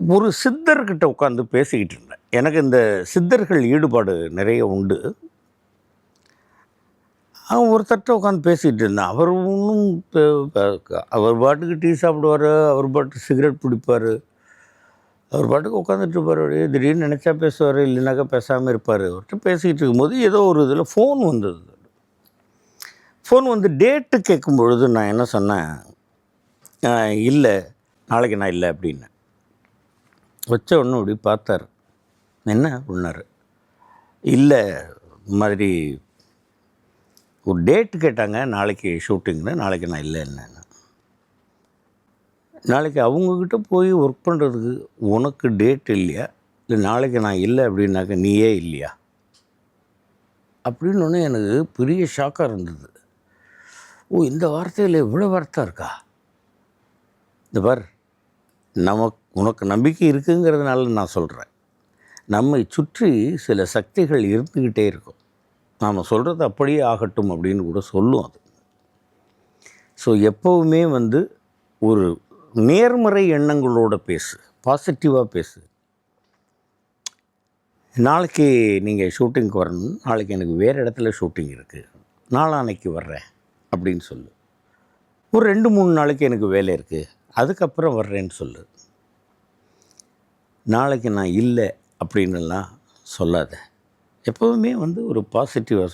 ஒரு சித்தர்கிட்ட உட்காந்து பேசிக்கிட்டு இருந்தேன். எனக்கு இந்த சித்தர்கள் ஈடுபாடு நிறைய உண்டு. அவன் ஒருத்தர்கிட்ட உட்காந்து பேசிகிட்டு இருந்தேன். அவர் ஒன்றும் அவர் பாட்டுக்கு டீ சாப்பிடுவார் அவர் பாட்டுக்கு சிகரெட் பிடிப்பார். அவர் பாட்டுக்கு உட்காந்துட்டு இருப்பார். அப்படியே திடீர்னு நினச்சா பேசுவார் இல்லைனாக்கா பேசாமல் இருப்பார். அவர்கிட்ட பேசிக்கிட்டு இருக்கும்போது ஏதோ ஒரு இதில் ஃபோன் வந்தது. ஃபோன் வந்து டேட்டு கேட்கும் பொழுது நான் என்ன சொன்னேன் இல்லை நாளைக்கு நான் இல்லை அப்படின்னேன் வச்ச உடனே அப்படி பார்த்தார். என்ன? அப்படின்னாரு. இல்லை மாதிரி ஒரு டேட்டு கேட்டாங்க நாளைக்கு ஷூட்டிங்னு நாளைக்கு நான் இல்லை என்னன்னு நாளைக்கு அவங்கக்கிட்ட போய் ஒர்க் பண்ணுறதுக்கு உனக்கு டேட் இல்லையா? இல்லை நாளைக்கு நான் இல்லை அப்படின்னாக்க நீயே இல்லையா? அப்படின்னு ஒன்று எனக்கு பெரிய ஷாக்காக இருந்தது. ஓ இந்த வார்த்தையில் இவ்வளோ வார்த்தை இருக்கா? இந்த பார் நமக்கு உனக்கு நம்பிக்கை இருக்குங்கிறதுனால நான் சொல்கிறேன் நம்மை சுற்றி சில சக்திகள் இருந்துக்கிட்டே இருக்கும். நாம் சொல்கிறது அப்படியே ஆகட்டும் அப்படின்னு கூட சொல்லும் அது. ஸோ எப்போவுமே வந்து ஒரு நேர்மறை எண்ணங்களோட பேசு பாசிட்டிவாக பேசு. நாளைக்கு நீங்கள் ஷூட்டிங்க்கு வரணும். நாளைக்கு எனக்கு வேறு இடத்துல ஷூட்டிங் இருக்குது நாளான்னைக்கு வர்றேன் அப்படின்னு சொல்லு. ஒரு ரெண்டு மூணு நாளைக்கு எனக்கு வேலை இருக்குது அதுக்கப்புறம் வர்றேன்னு சொல்லு. நாளைக்கு நான் இல்லை அப்படின்னுலாம் சொல்லாத. எப்போவுமே வந்து ஒரு பாசிட்டிவாக